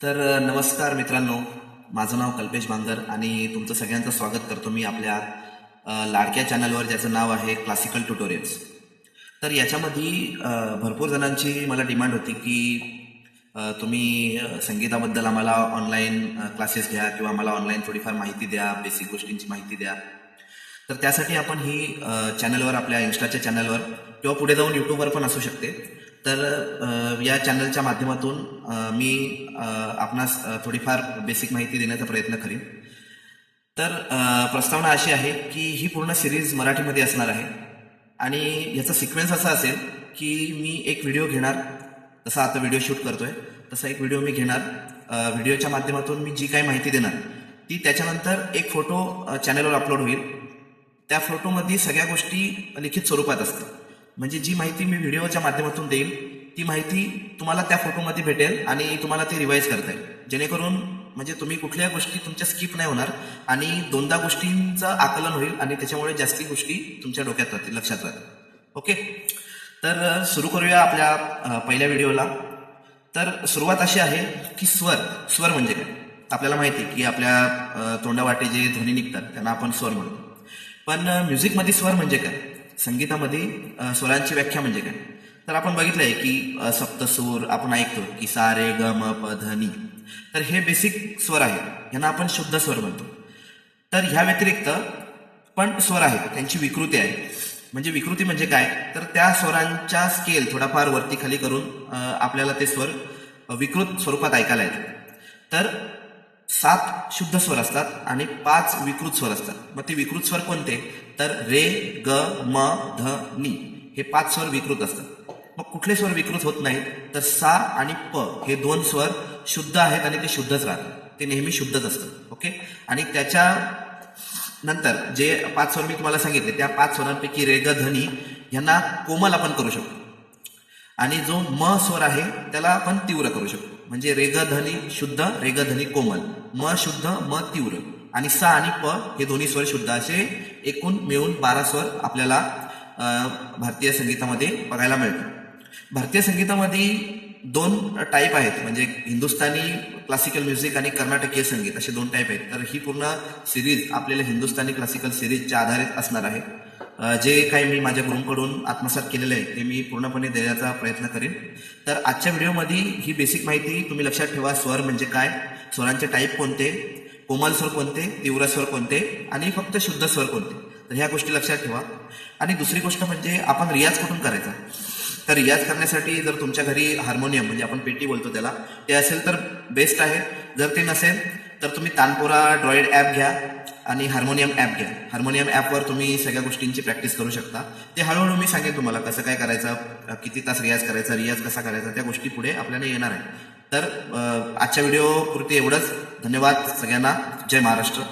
तर नमस्कार मित्रांनो. माझं नाव कल्पेश बांगर आणि तुमचं सगळ्यांचं स्वागत करतो मी आपल्या लाडक्या चॅनलवर ज्याचं नाव आहे क्लासिकल ट्युटोरियल्स. तर याच्यामध्ये भरपूर जणांची मला डिमांड होती की तुम्ही संगीताबद्दल आम्हाला ऑनलाईन क्लासेस घ्या किंवा आम्हाला ऑनलाईन थोडीफार माहिती द्या बेसिक गोष्टींची माहिती द्या. तर त्यासाठी आपण ही चॅनलवर आपल्या इन्स्टाच्या चॅनलवर किंवा पुढे जाऊन यूट्यूबवर पण असू शकते. तर या चॅनलच्या माध्यमातून मी आपणास थोडीफार बेसिक माहिती देण्याचा प्रयत्न करीन. तर प्रस्तावना अशी आहे की ही पूर्ण सिरीज मराठीमध्ये असणार आहे. आणि याचा सिक्वेन्स असा असेल की मी एक व्हिडिओ घेणार. तसा आता व्हिडिओ शूट करतोय. तसा एक व्हिडिओ मी घेणार. व्हिडिओच्या माध्यमातून मी जी काही माहिती देणार ती त्याच्यानंतर एक फोटो चॅनलवर अपलोड होईल. त्या फोटोमध्ये सगळ्या गोष्टी लिखित स्वरूपात असतात. म्हणजे जी माहिती मी व्हिडिओच्या माध्यमातून देईल ती माहिती तुम्हाला त्या फोटोमध्ये भेटेल आणि तुम्हाला ती रिवाईज करता येईल. जेणेकरून म्हणजे तुम्ही कुठल्या गोष्टी तुमच्या स्किप नाही होणार आणि दोनदा गोष्टींचं आकलन होईल आणि त्याच्यामुळे जास्ती गोष्टी तुमच्या डोक्यात राहतील लक्षात राहतील. ओके? तर सुरू करूया आपल्या पहिल्या व्हिडिओला. तर सुरुवात अशी आहे की स्वर स्वर म्हणजे काय? आपल्याला माहिती आहे की आपल्या तोंडावाटे जे ध्वनी निघतात त्यांना आपण स्वर म्हणतो. पण म्युझिकमध्ये स्वर म्हणजे काय? संगीतामध्ये स्वरांची व्याख्या म्हणजे काय? तर आपण बघितलंय की सप्तसूर आपण ऐकतो की सारे ग म प ध तर हे बेसिक स्वर आहेत. यांना आपण शुद्ध स्वर म्हणतो. तर ह्या व्यतिरिक्त पण स्वर आहेत. त्यांची विकृती आहे. म्हणजे विकृती म्हणजे काय? तर त्या स्वरांच्या स्केल थोडाफार वरती खाली करून आपल्याला ते स्वर विकृत स्वरूपात ऐकायला येतात. तर सात शुद्ध स्वर असतात आणि पाच विकृत स्वर असतात. मग ते विकृत स्वर कोणते? तर रे ग म ध नी हे पाच स्वर विकृत असतात. मग कुठले स्वर विकृत होत नाहीत? तर सा आणि प हे दोन स्वर शुद्ध आहेत आणि ते शुद्धच राहतात. ते नेहमी शुद्धच असतात. ओके? आणि त्याच्या नंतर जे पाच स्वर मी तुम्हाला सांगितले त्या पाच स्वरांपैकी रे ग धनी यांना कोमल आपण करू शकतो. आणि जो म स्वर आहे त्याला आपण तीव्र करू शकतो. म्हणजे रेगधनी शुद्ध रेगधनी कोमल. म शुद्ध म तीव्र. आणि सा आणि प हे दोन्ही स्वर शुद्ध असे एकूण मिळून बारा स्वर आपल्याला भारतीय संगीतामध्ये बघायला मिळतात. भारतीय संगीतामध्ये दोन टाईप आहेत. म्हणजे हिंदुस्थानी क्लासिकल म्युझिक आणि कर्नाटकीय संगीत असे दोन टाईप आहेत. तर ही पूर्ण सिरीज आपल्याला हिंदुस्थानी क्लासिकल सिरीजच्या आधारित असणार आहे. जे काही मी माझ्या गुरूंकडून आत्मसात केलेलं आहे ते मी पूर्णपणे देण्याचा प्रयत्न करेन. तर आजच्या व्हिडिओमध्ये ही बेसिक माहिती तुम्ही लक्षात ठेवा स्वर म्हणजे काय? स्वरांचे टाईप कोणते? कोमल स्वर कोणते? तीव्र स्वर कोणते? आणि फक्त शुद्ध स्वर कोणते? तर ह्या गोष्टी लक्षात ठेवा. आणि दुसरी गोष्ट म्हणजे आपण रियाज कुठून करायचा? तर रियाज करण्यासाठी जर तुमच्या घरी हार्मोनियम म्हणजे आपण पेटी बोलतो त्याला ते असेल तर बेस्ट आहे. जर ते नसेल तर तुम्ही तानपुरा ड्रॉइड ॲप घ्या. आणि हार्मोनियम ॲप घ्या. हार्मोनियम ॲपवर तुम्ही सगळ्या गोष्टींची प्रॅक्टिस करू शकता. ते हळूहळू मी सांगेन तुम्हाला कसं काय करायचं किती तास रियाज करायचा रियाज कसा करायचा त्या गोष्टी पुढे आपल्याला येणार आहे तर आजच्या व्हिडिओ पुरती एवढंच. धन्यवाद सगळ्यांना. जय महाराष्ट्र.